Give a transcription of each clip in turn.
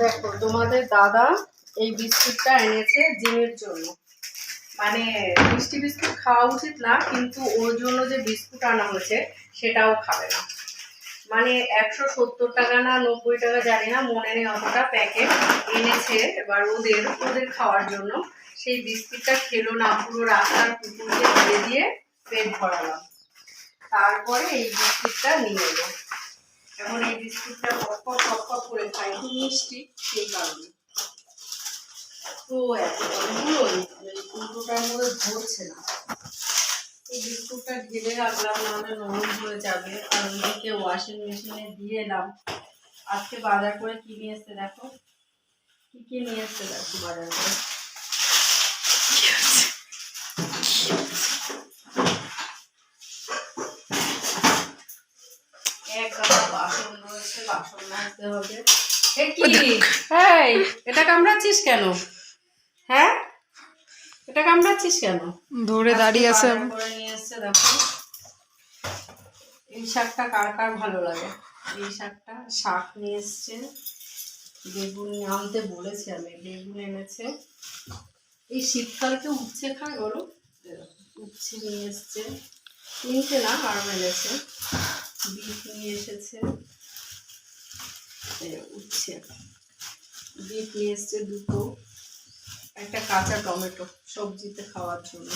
দেখো, তোমাদের দাদা এই বিস্কুটটা এনেছে জিমের জন্য। মানে মিষ্টি বিস্কুট খাওয়া উচিত না, কিন্তু ওর জন্য যে বিস্কুট আনা হয়েছে, সেটাও খাবে না। মানে একশো সত্তর টাকা না নব্বই টাকা জানি না, মনে নেই অতটা প্যাকেট এনেছে। এবার ওদের ওদের খাওয়ার জন্য। সেই বিস্কুটটা খেলো না, পুরো রাস্তার কুকুরকে দিয়ে দিয়ে পেট ভরালাম। তারপরে এই বিস্কুটটা নিয়ে এলো। এখন এই বিস্কুটটা পটপট পটপট করে খাই মিষ্টি সেই কারণে। তো এত এই মধ্যে ধরছে না। এই বিস্কুটটা ঢেলে রাখলাম নাহলে নরম হয়ে যাবে। আর ওইদিকে ওয়াশিং মেশিনে দিয়ে এলাম। আজকে বাজার করে কি নিয়ে এসছে দেখো? কি কি নিয়ে এসছে দেখো বাজার করে? এক বাসন রয়েছে বাসন মাজতে হবে এ কি? এই এটা কামড়াচ্ছিস কেন? হ্যাঁ? এটা কামড়াচ্ছিস কেন? ধরে দাঁড়িয়ে আছে। করে নিয়ে এসছে দেখো। এই শাকটা কার কার ভালো লাগে? এই শাকটা শাক নিয়ে এসছে। বেগুন আনতে বলেছি আমি বেগুন এনেছে। এই শীতকালকে উচ্ছে খায় বলো? উচ্ছে নিয়ে এসছে। কিনছে না আর এনেছে বিট নিয়ে এসেছে উচ্ছে। বিট নিয়ে এসছে দুটো। একটা কাঁচা টমেটো সবজিতে খাওয়ার জন্য।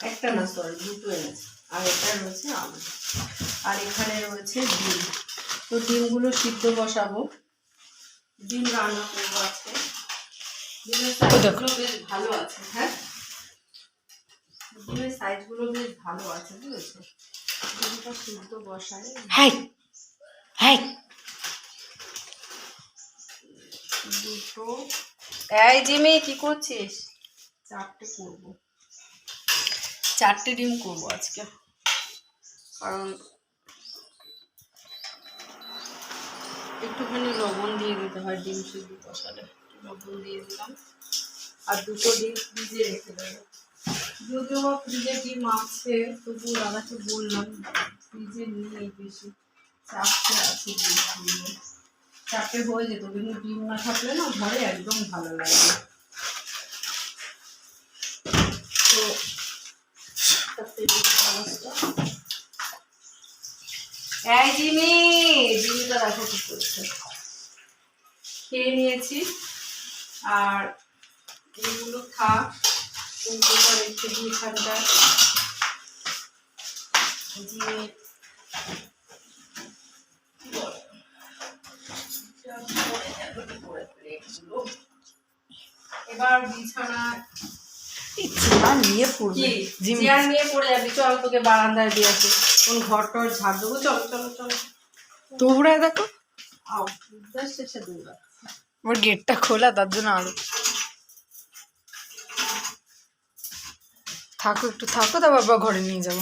একটা না সরি দুটো এনেছে। আর এটা রয়েছে আলু। আর এখানে রয়েছে ডিম। তো ডিমগুলো সিদ্ধ বসাবো। ডিম রান্না করব আজকে। ডিমের বেশ ভালো আছে হ্যাঁ? ডিমের সাইজগুলো বেশ ভালো আছে, বুঝেছ? ডিমটা সিদ্ধ বসায় হাই হাই। দুটো এই জিমি কি করছিস? চারটে করব। চারটে ডিম করব আজকে। কারণ একটুখানি লবণ দিয়ে দিতে হয় ডিম সিদ্ধ বসালে লবণ দিয়ে দিলাম। আর দুটো ডিম ফ্রিজে রেখে দেবো। যদিও ফ্রিজে ডিম আছে তবু দাদাকে বললাম ফ্রিজে নিয়ে বেশি চারটে আছে ডিম চারটে হয়ে যেত, কিন্তু ডিম না থাকলে না ঘরে একদম ভালো লাগে। তো করছে। খেয়ে নিয়েছি, আর জিমি এবার বিছানা চেয়ার নিয়ে পড়বে চেয়ার নিয়ে পড়ে যাবি চল তোকে বারান্দায় দিয়ে আসি। কোন ঘর টর ঝাড় দেবো? চল চলো চলো। দৌড়ায় দেখো। আও শেষে দৌড়া ওর গেটটা খোলা তার জন্য আরও। থাকো একটু থাকো তারপর আবার ঘরে নিয়ে যাব।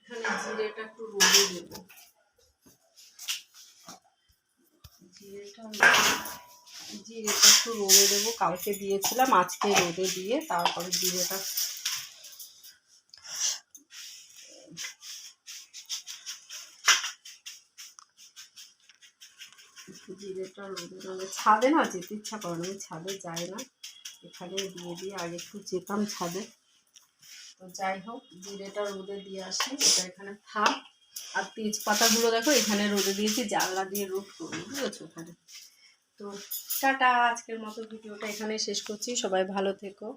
এখানে জিরেটা একটু রোদে দেবো। জিরেটা জিরেটা একটু রোদে দেবো। কালকে দিয়েছিলাম, আজকে রোদে দিয়ে তারপরে জিরেটা জিরেটা রোদে দেবো। ছাদে না, যেতে ইচ্ছা করে না, আমি ছাদে যাই না। এখানে দিয়ে দিয়ে আগে একটু যেতাম ছাদে। তো যাই হোক, জিরেটা রোদে দিয়ে আসি। এটা এখানে থাক। আর তেজপাতাগুলো দেখো, এখানে রোদে দিয়েছি, জানলা দিয়ে রোদ করব, বুঝেছ ওখানে। তো টাটা, আজকের মতো ভিডিওটা এখানে শেষ করছি, সবাই ভালো থেকো।